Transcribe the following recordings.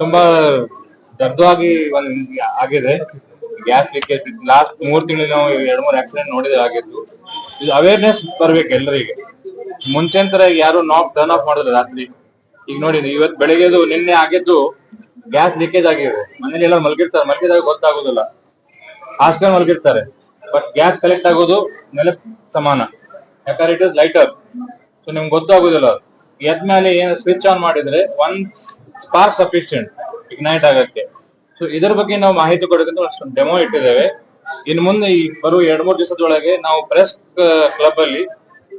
ತುಂಬಾ ದರ್ದವಾಗಿ ಒಂದು ಆಗಿದೆ. ಗ್ಯಾಸ್ ಲೀಕೇಜ್ ಲಾಸ್ಟ್ ಮೂರ್ ತಿಂಗಳು ನಾವು ಎರಡ್ ಮೂರ್ ಆಕ್ಸಿಡೆಂಟ್ ನೋಡಿದ್ರೆ ಆಗಿದ್ದು ಇದು ಅವೇರ್ನೆಸ್ ಬರ್ಬೇಕು ಎಲ್ಲರಿಗೆ ಮುಂಚೆ ತರ ಯಾರು ನಾಕ್ ಟರ್ನ್ ಆಫ್ ಮಾಡಿದ್ರು ರಾತ್ರಿ. ಈಗ ನೋಡಿ ಇವತ್ ಬೆಳಿಗ್ಗೆದು ನಿನ್ನೆ ಆಗಿದ್ದು ಗ್ಯಾಸ್ ಲೀಕೇಜ್ ಆಗಿದೆ. ಮನೇಲಿ ಎಲ್ಲ ಮಲ್ಗಿರ್ತಾರೆ. ಮಲಗಿದಾಗ ಗೊತ್ತಾಗೋದಿಲ್ಲ. ಹಾಸ್ಟೆಲ್ ಮಲಗಿರ್ತಾರೆ. ಬಟ್ ಗ್ಯಾಸ್ ಕಲೆಕ್ಟ್ ಆಗೋದು ನೆಲ ಸಮಾನ. ಯಾಕಂದ್ರೆ ಇಟ್ ಇಸ್ ಲೈಟರ್ ಸೊ ನಿಮ್ಗೆ ಗೊತ್ತಾಗೋದಿಲ್ಲ. ಎದ್ ಮೇಲೆ ಏನು ಸ್ವಿಚ್ ಆನ್ ಮಾಡಿದ್ರೆ ಒನ್ ಸ್ಪಾರ್ಕ್ ಸಫಿಶಿಯಂಟ್ ಇಗ್ನೈಟ್ ಆಗಕ್ಕೆ. ಸೊ ಇದ್ರ ಬಗ್ಗೆ ನಾವು ಮಾಹಿತಿ ಕೊಡೋದಕ್ಕೆ ಅಷ್ಟೊಂದು ಡೆಮೋ ಇಟ್ಟಿದ್ದೇವೆ. ಇನ್ ಮುಂದೆ ಈ ಬರುವ ಎರಡ್ ಮೂರು ದಿವಸದೊಳಗೆ ನಾವು ಪ್ರೆಸ್ ಕ್ಲಬ್ ಅಲ್ಲಿ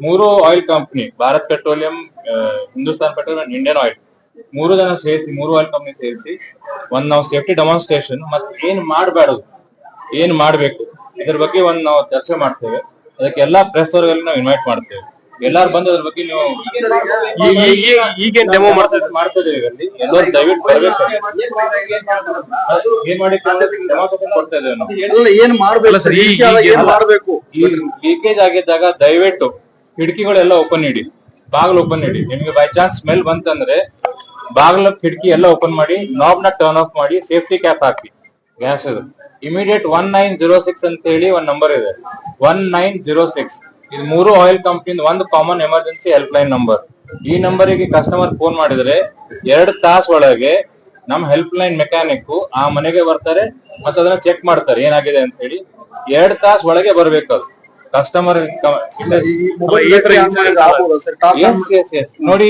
ಮೂರು oil company Bharat petroleum Hindustan petroleum Indian oil ಮೂರು ಜನ ಸೇರಿಸಿ, ಮೂರು ಆಯಿಲ್ ಕಂಪನಿ ಸೇರಿಸಿ, ಒಂದ್ ನಾವು ಸೇಫ್ಟಿ ಡೆಮಾನ್ಸ್ಟ್ರೇಷನ್ ಮತ್ತೆ ಏನ್ ಮಾಡಬಾರದು ಏನ್ ಮಾಡ್ಬೇಕು, ಇದ್ರ ಬಗ್ಗೆ ಒಂದ್ ನಾವು ಚರ್ಚೆ ಮಾಡ್ತೇವೆ. ಅದಕ್ಕೆಲ್ಲಾ ಪ್ರೆಸ್ ಅವರಲ್ಲಿ ನಾವು ಇನ್ವೈಟ್ ಮಾಡ್ತೇವೆ. ಎಲ್ಲಾರು ಬಂದ ಅದ್ರ ಬಗ್ಗೆ ನೀವು ಈಗೇನ್ ಡೆಮೋ ಮಾಡ್ತಾ ಇಲ್ಲಿ ಎಲ್ಲರೂ ದಯವಿಟ್ಟು ಬರ್ಬೇಕು ಅದು ಏನ್ ಮಾಡಿ ಕೊಡ್ತಾ ಇದ್ದೇವೆ ನಾವು ಏನ್ ಮಾಡ್ಬೇಕು ಏನ್ ಈ ಲೀಕೇಜ್ ಆಗಿದ್ದಾಗ ದಯವಿಟ್ಟು ಕಿಟಕಿಗಳೆಲ್ಲ ಓಪನ್ ಇಡಿ ಬಾಗಿಲು ಓಪನ್ ಇಡಿ ನಿಮ್ಗೆ ಬೈ ಚಾನ್ಸ್ ಸ್ಮೆಲ್ ಬಂತಂದ್ರೆ ಬಾಗಿಲ ಕಿಟಕಿ ಎಲ್ಲ ಓಪನ್ ಮಾಡಿ ನಾಬ್ನ ಟರ್ನ್ ಆಫ್ ಮಾಡಿ ಸೇಫ್ಟಿ ಕ್ಯಾಪ್ ಹಾಕಿ ಗ್ಯಾಸ್ ಇದು immediate one nine zero six ಅಂತ ಹೇಳಿ ಒಂದ್ ನಂಬರ್ ಇದೆ ಒನ್ ನೈನ್ ಜೀರೋ ಸಿಕ್ಸ್ ಇದು ಮೂರು ಆಯಿಲ್ ಕಂಪನಿ ಒಂದು common emergency help line number ಈ ನಂಬರಿಗೆ ಕಸ್ಟಮರ್ ಫೋನ್ ಮಾಡಿದ್ರೆ ಎರಡು ತಾಸ ಒಳಗೆ ನಮ್ ಹೆಲ್ಪ್ ಲೈನ್ ಮೆಕ್ಯಾನಿಕ್ ಆ ಮನೆಗೆ ಬರ್ತಾರೆ ಮತ್ತೆ ಅದನ್ನ ಚೆಕ್ ಮಾಡ್ತಾರೆ. ಏನಾಗಿದೆ ಅಂತ ಹೇಳಿ ಎರಡ್ ತಾಸ ಒಳಗೆ ಬರ್ಬೇಕು ಅದು. ಕಸ್ಟಮರ್ ನೋಡಿ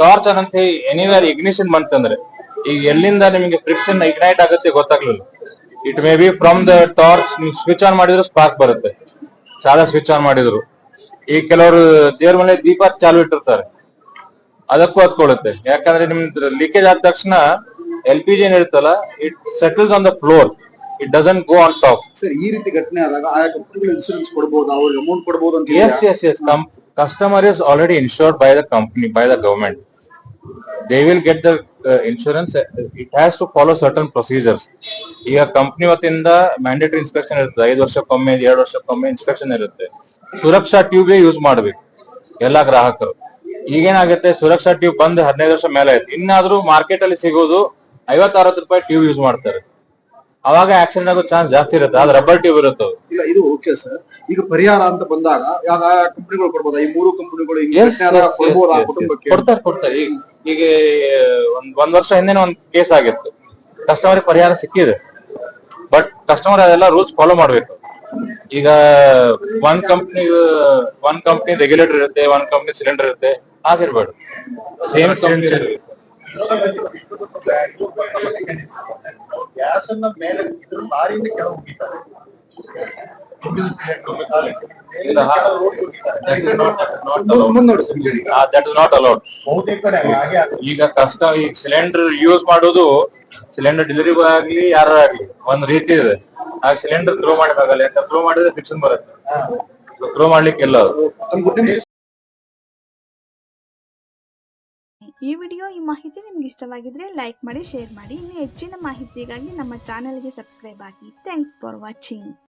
ಟಾರ್ಚ್ ಅಂತ ಎನಿವೇರ್ ಇಗ್ನಿಷನ್ ಬಂತಂದ್ರೆ ಈಗ ಎಲ್ಲಿಂದ ನಿಮಗೆ ಫ್ರಿಕ್ಷನ್ ಇಗ್ನೈಟ್ ಆಗುತ್ತೆ ಗೊತ್ತಾಗ್ಲಿಲ್ಲ. It may be from the torch ನೀವು ಸ್ವಿಚ್ ಆನ್ ಮಾಡಿದ್ರು ಸ್ಪಾರ್ಕ್ ಬರುತ್ತೆ. ಸಾದಾ ಸ್ವಿಚ್ ಆನ್ ಮಾಡಿದ್ರು. ಈಗ ಕೆಲವರು ದೇವ್ರ ಮನೆ ದೀಪ ಚಾಲು ಇಟ್ಟಿರ್ತಾರೆ. ಅದಕ್ಕೂ ಹತ್ಕೊಳ್ಳುತ್ತೆ ಯಾಕಂದ್ರೆ ನಿಮ್ದು ಲೀಕೇಜ್ ಆದ ತಕ್ಷಣ L P G ಏನಿರುತ್ತಲ್ಲ it settles on the floor it doesn't go on top sir ಈ ರೀತಿ ಘಟನೆ ಆದಾಗ ಆ ಕಂಪ್ನಿಗಳು ಇನ್ಶೂರೆನ್ಸ್ ಕೊಡಬಹುದು ಅವ್ರಿಗೆ ಅಮೌಂಟ್ ಕೊಡಬಹುದು ಅಂತ yes yes yes customer is already insured by the company by the government they will get the insurance it has to follow certain procedures ಈಗ ಕಂಪ್ನಿ ವತಿಯಿಂದ ಮ್ಯಾಂಡೇಟರಿ ಇನ್ಸ್ಪೆಕ್ಷನ್ ಇರುತ್ತೆ ಐದು ವರ್ಷಕ್ಕೊಮ್ಮೆ ಎರಡು ವರ್ಷಕ್ಕೊಮ್ಮೆ ಇನ್ಸ್ಪೆಕ್ಷನ್ ಇರುತ್ತೆ. ಸುರಕ್ಷಾ ಟ್ಯೂಬ್ ಯೂಸ್ ಮಾಡ್ಬೇಕು ಎಲ್ಲಾ ಗ್ರಾಹಕರು. ಈಗೇನಾಗುತ್ತೆ ಸುರಕ್ಷಾ ಟ್ಯೂಬ್ ಬಂದ್ ಹದಿನೈದು ವರ್ಷ ಮೇಲೆ ಆಯ್ತು. ಇನ್ನಾದ್ರೂ ಮಾರ್ಕೆಟ್ ಅಲ್ಲಿ ಸಿಗೋದು ಐವತ್ತು ಅರವತ್ತು ರೂಪಾಯಿ ಟ್ಯೂಬ್ ಯೂಸ್ ಮಾಡ್ತಾರೆ. ಅವಾಗ ಆಕ್ಸಿಡೆಂಟ್ ಆಗೋ ಚಾನ್ಸ್ ಜಾಸ್ತಿ ಇರುತ್ತೆ. ಅದು ರಬ್ಬರ್ ಟ್ಯೂಬ್ ಇರುತ್ತೆ ಇಲ್ಲ ಇದು ಓಕೆ ಸರ್ ಈಗ ಪರಿಹಾರ ಅಂತ ಬಂದಾಗ ಯಾವ ಕಂಪನಿಗಳು ಕೊಡ್ಬೋದಾ? ಈ ಮೂರು ಕಂಪನಿಗಳು. ಕೊಡ್ತಾರೆ ಕೊಡ್ತಾರೆ. ಈಗ ಈಗ ಒಂದ್ ಒಂದ್ ವರ್ಷ ಹಿಂದೆ ಒಂದ್ ಕೇಸ್ ಆಗಿತ್ತು. ಕಸ್ಟಮರ್ ಪರಿಹಾರ ಸಿಕ್ಕಿದೆ. ಬಟ್ ಕಸ್ಟಮರ್ ಅದೆಲ್ಲ ರೂಲ್ಸ್ ಫಾಲೋ ಮಾಡ್ಬೇಕು. ಈಗ ಒಂದ್ ಕಂಪ್ನಿ ಒಂದ್ ಕಂಪ್ನಿ ರೆಗ್ಯುಲೇಟರ್ ಇರುತ್ತೆ ಒಂದ್ ಕಂಪ್ನಿ ಸಿಲಿಂಡರ್ ಇರುತ್ತೆ ಆಗಿರ್ಬಾರ್ದು ಸೇಮ್ ಗ್ಯಾಸ್ ಅನ್ನ ಮೇಲೆ ಇದ್ರ ಲಾರಿಯಿಂದ ಕೆಳಗೆ ಹೋಗಿದ್ದಾರೆ. ಮುಂದ್ ನೋಡಿ sir that is not allowed ಬಹುತೇಕ ಕಡೆ ಹಾಗೆ ಈಗ ಕಷ್ಟ ಈಗ ಸಿಲಿಂಡರ್ ಯೂಸ್ ಮಾಡೋದು ಸಿಲಿಂಡರ್ ಡೆಲಿವರಿ ಬಾಯ್ ಆಗ್ಲಿ ಯಾರ ಆಗ್ಲಿ ಒಂದ್ ರೀತಿ ಇದೆ. ಆ ಸಿಲಿಂಡರ್ ಥ್ರೋ ಮಾಡಕ್ಕಾಗಲ್ಲ ಯಾಕಂದ್ರೆ ಥ್ರೋ ಮಾಡಿದ್ರೆ ಫಿಕ್ಷನ್ ಬರುತ್ತೆ. ಥ್ರೋ ಮಾಡ್ಲಿಕ್ಕೆ ಇಲ್ಲ ಈ ವಿಡಿಯೋ ಈ ಮಾಹಿತಿ ನಿಮ್ಗೆ ಇಷ್ಟವಾಗಿದ್ರೆ ಲೈಕ್ ಮಾಡಿ ಶೇರ್ ಮಾಡಿ. ಇನ್ನು ಹೆಚ್ಚಿನ ಮಾಹಿತಿಗಾಗಿ ನಮ್ಮ ಚಾನೆಲ್ಗೆ ಸಬ್ಸ್ಕ್ರೈಬ್ ಆಗಿ. Thanks for watching